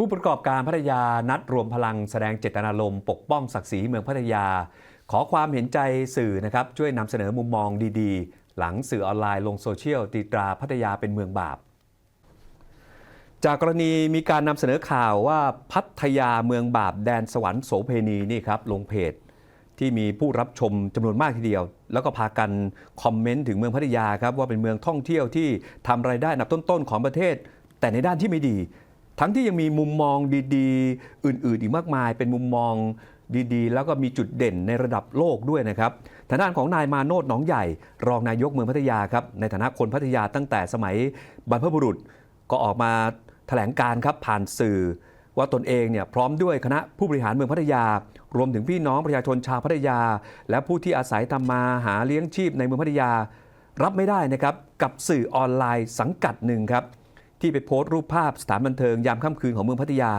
ผู้ประกอบการพัทยานัดรวมพลังแสดงเจตนารมณ์ปกป้องศักดิ์ศรีเมืองพัทยา ขอความเห็นใจสื่อนะครับช่วยนำเสนอมุมมองดีๆ หลังสื่อออนไลน์ลงโซเชียลตีตราพัทยาเป็นเมืองบาป จากกรณีมีการนำเสนอข่าวว่าพัทยาเมืองบาปแดนสวรรค์โสเพณีนี่ครับลงเพจที่มีผู้รับชมจำนวนมากทีเดียว แล้วก็พากันคอมเมนต์ถึงเมืองพัทยาครับว่าเป็นเมืองท่องเที่ยวที่ทำรายได้นับต้นๆของประเทศ แต่ในด้านที่ไม่ดี ทั้งที่ยังมีมุมมองดีๆ อื่นๆ อีกมากมาย เป็นมุมมองดีๆ แล้วก็มีจุดเด่นในระดับโลกด้วยนะครับทางด้านของนายมาโนดหนองใหญ่ รองนายกเมืองพัทยาครับในฐานะคนพัทยาตั้งแต่สมัยบรรพบุรุษก็ออกมาแถลงการครับผ่านสื่อ ว่าตนเองเนี่ยพร้อมด้วยคณะผู้บริหารเมืองพัทยา รวมถึงพี่น้องประชาชนชาวพัทยา และผู้ที่อาศัยทำมาหาเลี้ยงชีพในเมืองพัทยา รับไม่ได้นะครับกับสื่อออนไลน์สังกัดหนึ่งครับ ที่ไปโพสต์รูปภาพสถานบันเทิงยามค่ำคืนของเมืองพัทยา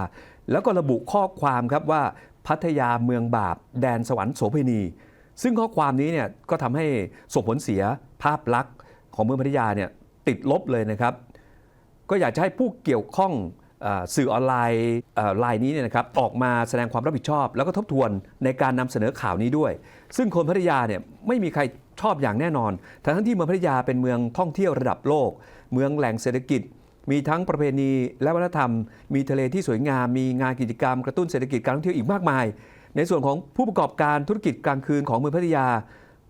แล้วก็ระบุข้อความครับว่าพัทยาเมืองบาป แดนสวรรค์โสเพณี ซึ่งข้อความนี้เนี่ยก็ทำให้ส่งผลเสียภาพลักษณ์ของเมืองพัทยาเนี่ยติดลบเลยนะครับ ก็อยากจะให้ผู้เกี่ยวข้องอสื่อออนไลน์ไลน์นี้เนี่ยนะครับออกมาแสดงความรับผิดชอบ แล้วก็ทบทวนในการนำเสนอข่าวนี้ด้วย ซึ่งคนพัทยาเนี่ยไม่มีใครชอบอย่างแน่นอน ทั้งที่เมืองพัทยาเป็นเมืองท่องเที่ยวระดับโลก เมืองแหล่งเศรษฐกิจ มีทั้งประเพณีและวัฒนธรรม มีทะเลที่สวยงาม มีงานกิจกรรม กระตุ้นเศรษฐกิจการท่องเที่ยวอีกมากมาย ในส่วนของผู้ประกอบการธุรกิจกลางคืนของเมืองพัทยา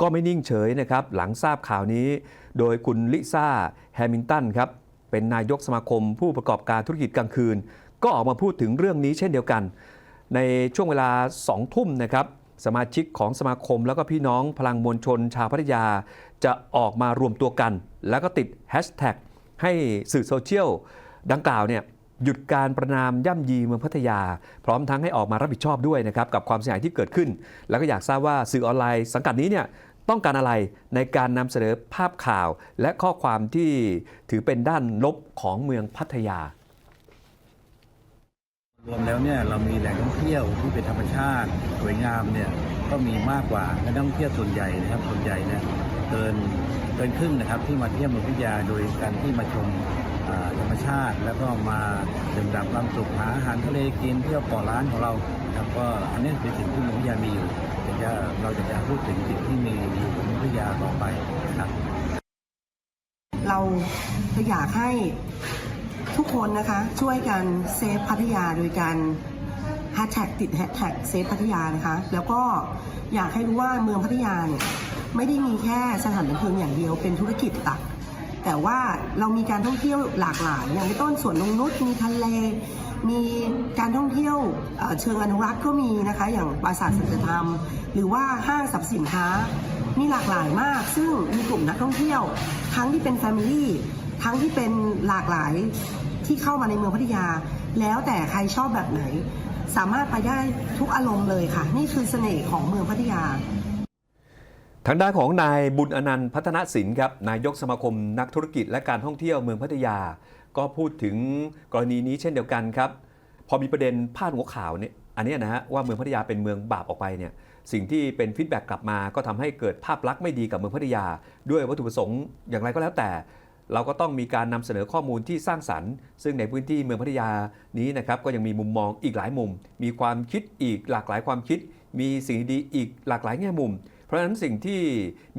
ก็ไม่นิ่งเฉยนะครับ หลังทราบข่าวนี้ โดยคุณลิซ่าแฮมิลตันครับ เป็นนายกสมาคม ผู้ประกอบการธุรกิจกลางคืน ก็ออกมาพูดถึงเรื่องนี้เช่นเดียวกัน ในช่วงเวลา2ทุ่มนะครับสมาชิกของสมาคมแล้วก็พี่น้องพลังมวลชนชาวพัทยา จะออกมารวมตัวกัน แล้วก็ติดแฮชแท็ก ให้สื่อโซเชียลดังกล่าวเนี่ยหยุดการประนามย่ำยีเมืองพัทยา พร้อมทั้งให้ออกมารับผิดชอบด้วยนะครับกับความเสียหายที่เกิดขึ้น แล้วก็อยากทราบว่าสื่อออนไลน์สังกัดนี้เนี่ยต้องการอะไรในการนำเสนอภาพข่าว และข้อความที่ถือเป็นด้านลบของเมืองพัทยารวมแล้วเนี่ยเรามีแหล่งท่องเที่ยวที่เป็นธรรมชาติสวยงามเนี่ยก็มีมากกว่านักท่องเที่ยวส่วนใหญ่นะครับส่วนใหญ่เนี่ย เกินเกินครึ่งนะครับที่มาเที่ยวเมืองพัทยาโดยการที่มาชมธรรมชาติ แล้วก็มาดื่มด่ำความสุขหาอาหารทะเลกินเที่ยวเกาะร้านของเราครับก็อันนี้เป็นสิ่งที่เมืองพัทยามีอยู่เดี๋ยวจะเราจะพูดถึงสิ่งที่มีอยู่ของเมืองพัทยาต่อไปครับเราก็อยากให้ทุกคนนะคะช่วยกันเซฟพัทยาโดยการแฮชแท็กติดแฮชแท็กเซฟพัทยานะคะ แล้วก็อยากให้รู้ว่าเมืองพัทยาเนี่ย ไม่ได้มีแค่สถานบันเทิงอย่างเดียวเป็นธุรกิจหลัก แต่ว่าเรามีการท่องเที่ยวหลากหลาย อย่างในต้นสวนนงนุษมีทะเล มีการท่องเที่ยวเอ่อเชิงอนุรักษ์ก็มีนะคะ อย่างปราสาทสัจธรรม หรือว่าห้างสรรพสินค้ามีหลากหลายมาก ซึ่งมีกลุ่มนักท่องเที่ยว ทั้งที่เป็นแฟมิลี่ทั้งที่เป็นหลากหลายที่เข้ามาในเมืองพัทยา แล้วแต่ใครชอบแบบไหน สามารถไปได้ทุกอารมณ์เลยค่ะ นี่คือเสน่ห์ของเมืองพัทยา ทางด้านของนายบุญอนันต์พัฒนศิลป์ครับนายกสมาคมนักธุรกิจและการท่องเที่ยวเมืองพัทยา ก็พูดถึงกรณีนี้เช่นเดียวกันครับ พอมีประเด็นพาดหัวข่าวเนี่ยอันนี้นะฮะว่าเมืองพัทยาเป็นเมืองบาปออกไปเนี่ยสิ่งที่เป็นฟีดแบ็กกลับมา ก็ทำให้เกิดภาพลักษณ์ไม่ดีกับเมืองพัทยา ด้วยวัตถุประสงค์อย่างไรก็แล้วแต่ เราก็ต้องมีการนำเสนอข้อมูลที่สร้างสรรค์ ซึ่งในพื้นที่เมืองพัทยานี้นะครับก็ยังมีมุมมองอีกหลายมุม มีความคิดอีกหลากหลายความคิด มีสิ่งดีอีกหลากหลายแง่มุม เพราะฉะนั้นสิ่งที่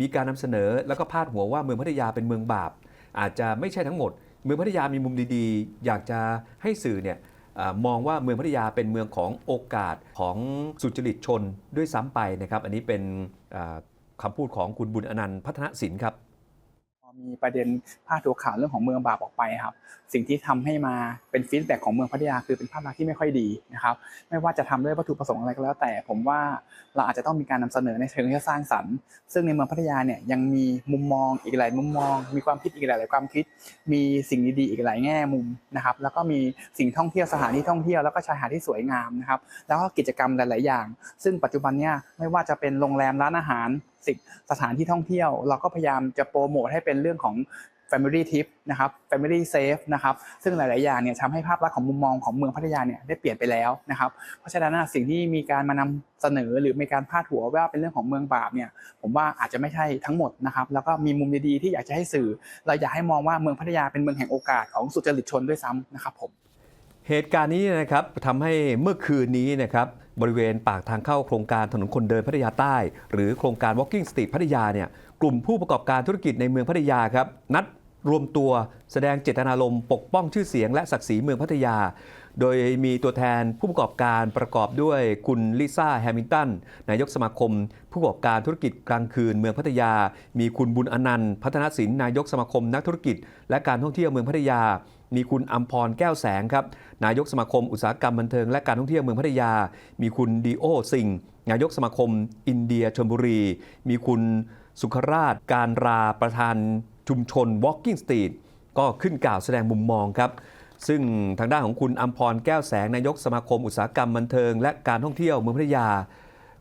มีการนำเสนอแล้วก็พาดหัวว่าเมืองพัทยาเป็นเมืองบาป อาจจะไม่ใช่ทั้งหมด เมืองพัทยามีมุมดีๆ อยากจะให้สื่อเนี่ยอมองว่าเมืองพัทยาเป็นเมืองของโอกาสของสุจริตชนด้วยซ้ำไปนะครับ อันนี้เป็นอ่าคำพูดของคุณบุญอนันต์พัฒนศิลป์ครับ มีประเด็นพาดหัวข่าวเรื่องของเมืองบาปออกไปครับ สิ่งที่ทำให้มาเป็นฟีดแบ็กของเมืองพัทยาคือเป็นภาพลักษณ์ที่ไม่ค่อยดีนะครับ ไม่ว่าจะทำด้วยวัตถุประสงค์อะไรก็แล้ว แต่ผมว่าเราอาจจะต้องมีการนำเสนอในเชิงที่สร้างสรรค์ ซึ่งในเมืองพัทยาเนี่ยยังมีมุมมองอีกหลายมุมมอง มีความคิดอีกหลายความคิด มีสิ่งดีๆอีกหลายแง่มุมนะครับ แล้วก็มีสิ่งท่องเที่ยวสถานที่ท่องเที่ยวแล้วก็ชายหาดที่สวยงามนะครับ แล้วก็กิจกรรมหลาย ๆ อย่าง ซึ่งปัจจุบันเนี่ยไม่ว่าจะเป็นโรงแรมร้านอาหารสิ่งสถานที่ท่องเที่ยว เราก็พยายามจะโปรโมทให้เป็นเรื่องื่องของ Family Tip นะครับ Family Safe นะครับ ซึ่งหลาย ๆ อย่างเนี่ยทำให้ภาพลักษณ์ของมุมมองของเมืองพัทยาเนี่ยได้เปลี่ยนไปแล้วนะครับ เพราะฉะนั้นสิ่งที่มีการมานำเสนอหรือมีการพาดหัวว่าเป็นเรื่องของเมืองบาปเนี่ย ผมว่าอาจจะไม่ใช่ทั้งหมดนะครับ แล้วก็มีมุมดี ๆ ที่อยากจะให้สื่อ เราอยากให้มองว่าเมืองพัทยาเป็นเมืองแห่งโอกาสของสุจริตชนด้วยซ้ำนะครับผม เหตุการณ์นี้นะครับทำให้เมื่อคืนนี้นะครับบริเวณปากทางเข้าโครงการถนนคนเดินพัทยาใต้ หรือโครงการ Walking Street พัทยาเนี่ย กลุ่มผู้ประกอบการธุรกิจในเมืองพัทยาครับ นัดรวมตัวแสดงเจตนารมณ์ปกป้องชื่อเสียงและศักดิ์ศรีเมืองพัทยา โดยมีตัวแทนผู้ประกอบการประกอบด้วยคุณลิซ่าแฮมิลตันนายกสมาคม ผู้ประกอบการธุรกิจกลางคืนเมืองพัทยา มีคุณบุญอนันต์ พัฒนศิลป์นายกสมาคมนักธุรกิจ และการท่องเที่ยวเมืองพัทยา มีคุณอัมพรแก้วแสงครับ นายกสมาคมอุตสาหกรรมบันเทิงและการท่องเที่ยวเมืองพัทยา มีคุณดีโอสิงนายกสมาคม อินเดียชลบุรี มีคุณสุขราช การราประธานชุมชน Walking Street ก็ขึ้นกล่าวแสดงมุมมองครับ ซึ่งทางด้านของคุณอัมพรแก้วแสงนายกสมาคมอุตสาหกรรมบันเทิง และการท่องเที่ยวเมืองพัทยา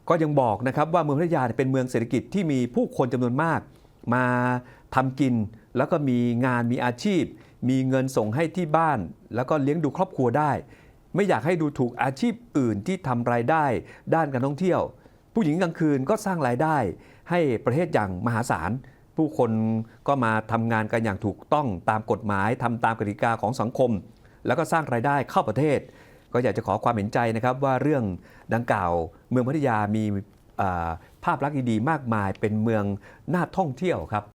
ก็ยังบอกนะครับว่าเมืองพัทยาเนี่ยเป็นเมืองเศรษฐกิจที่มีผู้คนจำนวนมาก มาทำกิน แล้วก็มีงานมีอาชีพ มีเงินส่งให้ที่บ้าน แล้วก็เลี้ยงดูครอบครัวได้ ไม่อยากให้ดูถูกอาชีพอื่นที่ทำรายได้ ด้านการท่องเที่ยว ผู้หญิงกลางคืนก็สร้างรายได้ ให้ประเทศอย่างมหาศาลผู้คนก็มาทำงานกันอย่างถูกต้องตามกฎหมายทำตามกติกาของสังคม แล้วก็สร้างรายได้เข้าประเทศ ก็อยากจะขอความเห็นใจนะครับว่าเรื่องดังกล่าวเมืองพัทยามีภาพลักษณ์ดีๆมากมายเป็นเมืองน่าท่องเที่ยวครับ